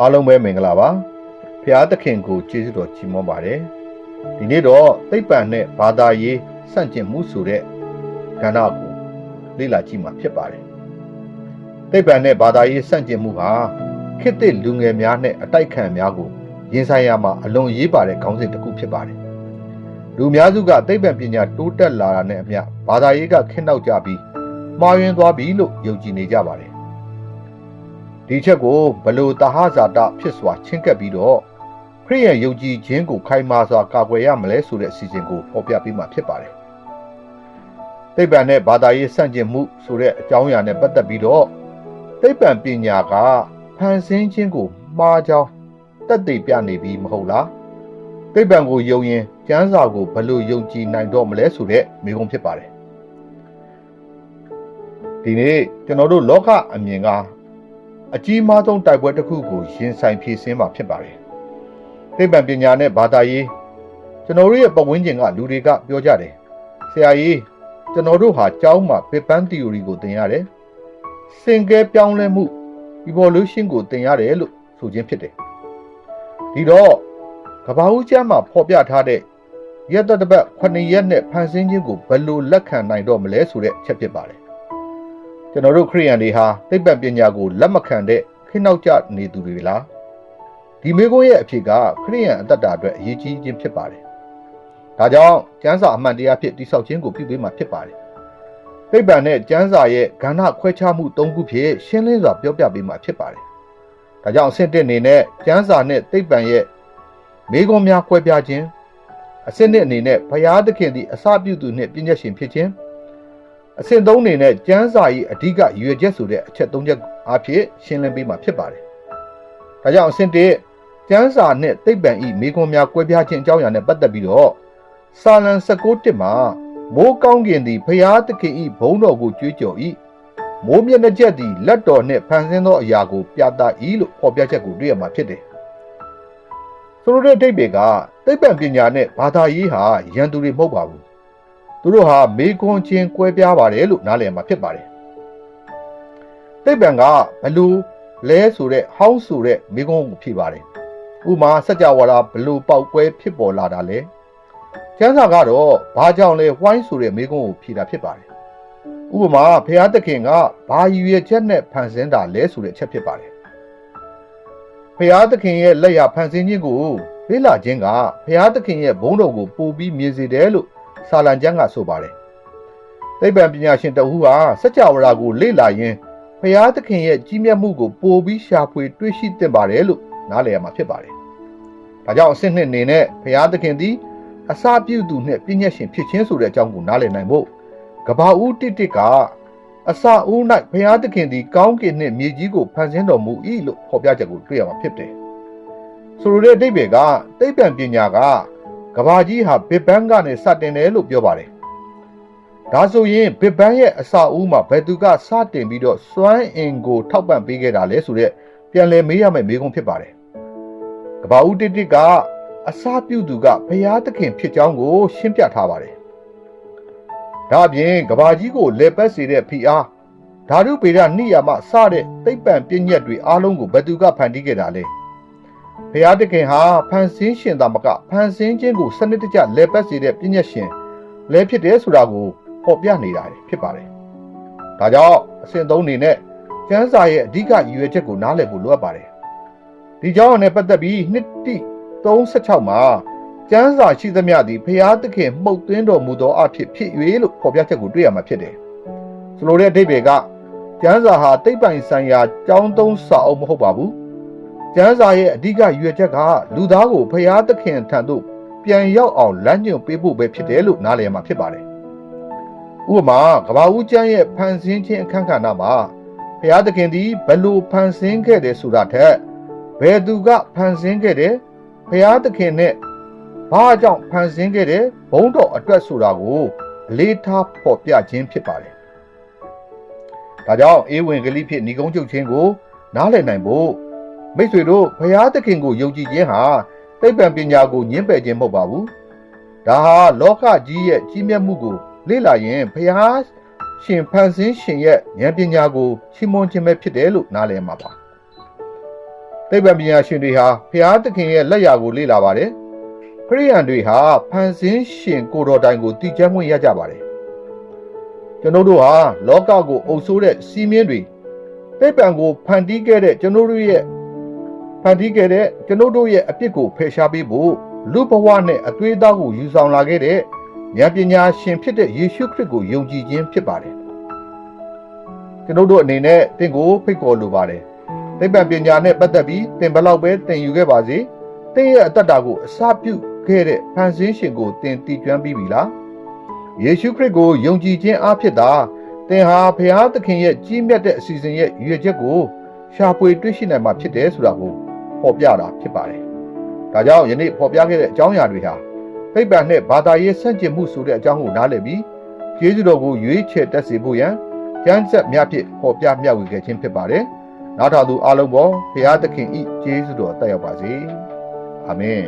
အားလုံးပဲမင်္ဂလာပါဖျားသခင်ကိုကျေးဇူးတော်ချီးမွမ်းပါတယ်ဒီနေ့တော့သိပ္ပံနဲ့ဘာသာရေးစန့်ကျင်မှုဆိုတဲ့ကဏ္ဍကိုလေ့လာကြည့်မှာဖြစ်ပါတယ်သိပ္ပံနဲ့ဘာသာရေးစန့်ကျင်မှုဟာခေတ်သစ်လူငယ်များနဲ့အတိုက်ခံများကိုရင်ဆိုင်ရမှာအလွန်ရေးပါတဲ့ခေါင်းစဉ်တစ်ခုဖြစ်ပါတယ်လူအများစုကသိပ္ပံပညာတိုးတက်လာတာနဲ့အမျှဘာသာရေးကခင်းနောက်ကြပြီးမှားယွင်းသွားပြီလို့ယုံကြည်နေကြပါတယ် ဒီချက်ကိုဘလို့တဟဇာတဖြစ်စွာချင်းကပ်ပြီးတော့ခရိယန်ယုံကြည်ခြင်းကိုခိုင်မာစွာကာကွယ်ရမလဲဆိုတဲ့အစီအစဉ်ကိုဖော်ပြပေးမှာဖြစ်ပါတယ်သိပ္ပံနဲ့ဘာသာရေးဆန့်ကျင်မှုဆိုတဲ့အကြောင်းအရာနဲ့ပတ်သက်ပြီးတော့သိပ္ပံပညာကဖန်ဆင်းခြင်းကိုမှားကြောင်းတက်သိပြနေပြီးမဟုတ်လားသိပ္ပံကိုယုံရင်ကျမ်းစာကိုဘလို့ယုံကြည်နိုင်တော့မလဲဆိုတဲ့မိကုံးဖြစ်ပါတယ်ဒီနေ့ကျွန်တော်တို့လောကအမြင်က အကြီးမားဆုံးတိုက်ပွဲတစ်ခုကိုရင်ဆိုင်ဖြည့်ဆင်းမှာဖြစ်ပါတယ်သိပ္ပံပညာနဲ့ဘာသာရေးကျွန်တော်တို့ရဲ့ပတ်ဝန်းကျင်ကလူတွေကပြောကြတယ်ဆရာကြီးကျွန်တော်တို့ဟာကျောင်းမှာ Big Bang Theory ကိုသင်ရတယ်စင်ကဲပြောင်းလဲမှု evolution ကိုသင်ရတယ်လို့ဆိုခြင်းဖြစ်တယ်ဒီတော့ကဘာဦးကျမ်းမှာဖော်ပြထားတဲ့ရက်သက်တစ်ပတ်9ရက်နဲ့ဖန်ဆင်းခြင်းကိုဘယ်လိုလက်ခံနိုင်တော့မလဲဆိုတဲ့အချက်ဖြစ်ပါတယ် ကျွန်တော်တို့ခရိယန်တွေဟာသိပ္ပံပညာကိုလက်မခံတဲ့ခိနောက်ကျနေသူတွေလားဒီမေကွန်းရဲ့အဖြစ်ကခရိယန်အတ္တတာအတွက်အရေးကြီးခြင်းဖြစ်ပါတယ်ဒါကြောင့်ကျမ်းစာအမှန်တရားဖြစ်တိဆောက်ခြင်းကိုပြုပေးမှာဖြစ်ပါတယ်သိပ္ပံနဲ့ကျမ်းစာရဲ့ကဏ္ဍခွဲခြားမှု၃ခုဖြင့်ရှင်းလင်းစွာပြောပြပေးမှာဖြစ်ပါတယ်ဒါကြောင့်အဆင့်တစ်အနေနဲ့ကျမ်းစာနဲ့သိပ္ပံရဲ့မေကွန်းများခွဲပြားခြင်းအဆင့်နှစ်အနေနဲ့ဘုရားသခင်သည်အစပြုသူနှင့်ပြည့်ညက်ရှင်ဖြစ်ခြင်း အဆင့်သုံးအနေနဲ့ကျမ်းစာ၏အဓိကရည်ရွယ်ချက်ဆိုတဲ့အချက်၃ချက်အားဖြင့်ရှင်းလင်းပေးမှာဖြစ်ပါတယ်။ဒါကြောင့်အဆင့်တစ်ကျမ်းစာနဲ့သိပ္ပံဤမိခွန်များကွဲပြားခြင်းအကြောင်းအရာနဲ့ပတ်သက်ပြီးတော့စာလံ16တစ်မှာမိုးကောင်းကင်သည်ဘုရားသခင်ဤဘုန်းတော်ကိုကြွေးကြော်၏မိုးမျက်နှာချက်သည်လက်တော်နှင့်ဖန်ဆင်းသောအရာကိုပြသ၏လို့ဖော်ပြချက်ကိုတွေ့ရမှာဖြစ်တယ်။ဆိုလိုတဲ့အဓိပ္ပာယ်ကသိပ္ပံပညာနဲ့ဘာသာရေးဟာရန်သူတွေမဟုတ်ပါဘူး။ သူတို့ဟာမေကွန်ချင်းကွဲပြားပါတယ်လို့နားလည်မှာဖြစ်ပါတယ်။သိပ္ပံကဘလူလဲဆိုတဲ့ဟောင်းဆိုတဲ့မေကွန်ကိုဖြေပါတယ်။ဥမာစัจ java ဘလူပေါက်ကွဲဖြစ်ပေါ်လာတာလဲ။ကျမ်းစာကတော့ဘာကြောင့်လဲဝိုင်းဆိုတဲ့မေကွန်ကိုဖြေတာဖြစ်ပါတယ်။ဥပမာဘုရားသခင်ကဘာရည်ရွယ်ချက်နဲ့ဖန်ဆင်းတာလဲဆိုတဲ့အချက်ဖြစ်ပါတယ်။ဘုရားသခင်ရဲ့လက်ရဖန်ဆင်းခြင်းကိုလေ့လာခြင်းကဘုရားသခင်ရဲ့ဘုန်းတော်ကိုပို့ပြီးမြင်စေတယ်လို့ ဆာလံကျမ်းကဆိုပါတယ်။သိပ္ပံပညာရှင်တဦးဟာစัจ java ကိုလေ့လာရင်းဘုရားသခင်ရဲ့ကြီးမြတ်မှုကိုပို့ပြီးရှာဖွေတွေ့ရှိသင့်ပါတယ်လို့နားလည်ရမှာဖြစ်ပါတယ်။ဒါကြောင့်အစစ်နှစ်အနေနဲ့ဘုရားသခင်သည်အစာပြုသူနှင့်ပြည့်ညက်ရှင်ဖြစ်ခြင်းဆိုတဲ့အကြောင်းကိုနားလည်နိုင်ဖို့ကဘာဦးတစ်တစ်ကအစာဦး၌ဘုရားသခင်သည်ကောင်းကင်နှင့်မြေကြီးကိုဖန်ဆင်းတော်မူ၏လို့ဖော်ပြချက်ကိုတွေ့ရမှာဖြစ်တယ်။ဆိုလိုတဲ့အဓိပ္ပာယ်ကသိပ္ပံပညာက ကဘာကြီးဟာဘစ်ဘန်းကနေစတင်တယ်လို့ပြောပါတယ်။ဒါဆိုရင်ဘစ်ဘန်းရဲ့အစာဦးမှာဘယ်သူကစတင်ပြီးတော့စွမ်းအင်ကိုထောက်ပံ့ပေးခဲ့တာလဲဆိုတဲ့ပြန်လည်မေးရမယ့်မေးခွန်းဖြစ်ပါတယ်။ကဘာဦးတစ်တစ်ကအစာပြုသူကဘုရားသခင်ဖြစ်ကြောင်းကို ရှင်းပြထားပါတယ်။ဒါအပြင်ကဘာကြီးကိုလေပတ်စေတဲ့ဖိအားဓာတုပေဒနိယာမစတဲ့သိပ္ပံပညတ်တွေအားလုံးကိုဘယ်သူကဖန်တီးခဲ့တာလဲ။ ဘုရားသခင်ဟာဖန်ဆင်းရှင်သာမကဖန်ဆင်းခြင်းကိုစနစ်တကျလေပတ်စေတဲ့ပညတ်ရှင်လဲဖြစ်တယ်ဆိုတာကိုဖော်ပြနေတာဖြစ်ပါတယ်။ဒါကြောင့်အစဉ်သုံးအနေနဲ့ကျမ်းစာရဲ့အဓိကရည်ရွယ်ချက်ကိုနားလည်ဖို့လိုအပ်ပါတယ်။ဒီကြောင့်နဲ့ပတ်သက်ပြီးနှစ်တိ36မှာကျမ်းစာရှိသမျှသည်ဖျားသခင်မှုတ်သွင်းတော်မူသောအဖြစ်ဖြစ်၍လို့ဖော်ပြချက်ကိုတွေ့ရမှာဖြစ်တယ်။ဆိုလိုတဲ့အဓိပ္ပာယ်ကကျမ်းစာဟာတိတ်ပိုင်ဆိုင်ရာကြောင်းသုံးစာအုပ်မဟုတ်ပါဘူး။ ကျမ်းစာရဲ့အဓိကရွယ်ချက်ကလူသားကိုဖျားသခင်ထံသို့ပြန်ရောက်အောင်လမ်းညွှန်ပေးဖို့ပဲဖြစ်တယ်လို့နားလည်မှာဖြစ်ပါတယ်။ဥပမာကဘာဦးကျမ်းရဲ့ဖန်ဆင်းခြင်းအခန်းကဏ္ဍမှာဖျားသခင်သည်ဘလို့ဖန်ဆင်းခဲ့တယ်ဆိုတာထက်ဘယ်သူကဖန်ဆင်းခဲ့တယ်ဖျားသခင်နဲ့ဘာကြောင့်ဖန်ဆင်းခဲ့တဲ့ဘုံတော်အတွက်ဆိုတာကိုအလေးထားဖော်ပြခြင်းဖြစ်ပါတယ်။ဒါကြောင့်အေဝံဂေလိဖြစ်ဏီကုံးချုပ်ခြင်းကိုနားလည်နိုင်ဖို့ မိတ်ဆွေတို့ဘုရားသခင်ကိုယုံကြည်ခြင်းဟာသိပ္ပံပညာကိုညှင်းပယ်ခြင်းမဟုတ်ပါဘူး။ဒါဟာလောကကြီးရဲ့ကြီးမြတ်မှုကို လေ့လာရင်ဘုရားရှင်ဖန်ဆင်းရှင်ရဲ့ဉာဏ်ပညာကိုချီးမွမ်းခြင်းပဲဖြစ်တယ်လို့နားလည်မှာပါ။သိပ္ပံပညာရှင်တွေဟာဖျားသခင်ရဲ့လက်ရာကိုလေ့လာပါတယ်ခရိယန်တွေဟာဖန်ဆင်းရှင်ကိုတော်တိုင်ကိုတည်ချမ်းခွင့်ရကြပါတယ်ကျွန်တော်တို့ဟာလောကကိုအုပ်ဆိုးတဲ့စီးမြင်းတွေသိပ္ပံကိုဖန်တီးခဲ့တဲ့ကျွန်တော်တို့ရဲ့ ဖန်တီးခဲ့တဲ့ကျွန်တော်တို့ရဲ့အပြစ်ကိုဖယ်ရှားပေးဖို့လူဘဝနဲ့အသွေးအသားကိုယူဆောင်လာခဲ့တဲ့ဉာဏ်ပညာရှင်ဖြစ်တဲ့ယေရှုခရစ်ကိုယုံကြည်ခြင်းဖြစ်ပါတယ်ကျွန်တော်တို့အနေနဲ့တင့်ကိုဖိတ်ခေါ်လိုပါတယ်သိပ္ပံပညာနဲ့ပတ်သက်ပြီးသင်ဘယ်လောက်ပဲသင်ယူခဲ့ပါစေသင်ရဲ့အတ္တတာကိုအစပြုခဲ့တဲ့ဖန်ဆင်းရှင်ကိုသင်တည်ကျွမ်းပြီးပြီလားယေရှုခရစ်ကိုယုံကြည်ခြင်းအဖြစ်သာသင်ဟာဘုရားသခင်ရဲ့ကြီးမြတ်တဲ့အစီအစဉ်ရဲ့ရည်ရွယ်ချက်ကိုရှာဖွေတွေ့ရှိနိုင်မှာဖြစ်တယ်ဆိုတာကို ဖော်ပြတာဖြစ်ပါတယ်ဒါကြောင့်ယနေ့ဖော်ပြခဲ့တဲ့အကြောင်းအရာတွေဟာသိပ္ပံနဲ့ဘာသာရေးဆန့်ကျင်မှုဆိုတဲ့အကြောင်းကိုနားလည်ပြီးကျေးဇူးတော်ကိုရွေးချယ်တက်စေဖို့ရန်ကျမ်းဆက်များဖြင့်ဖော်ပြမျှဝေခဲ့ခြင်းဖြစ်ပါတယ်နောက်ထပ်သူအလုံးပေါ်ဘုရားသခင်ဤကျေးဇူးတော်တက်ရောက်ပါစေအာမင်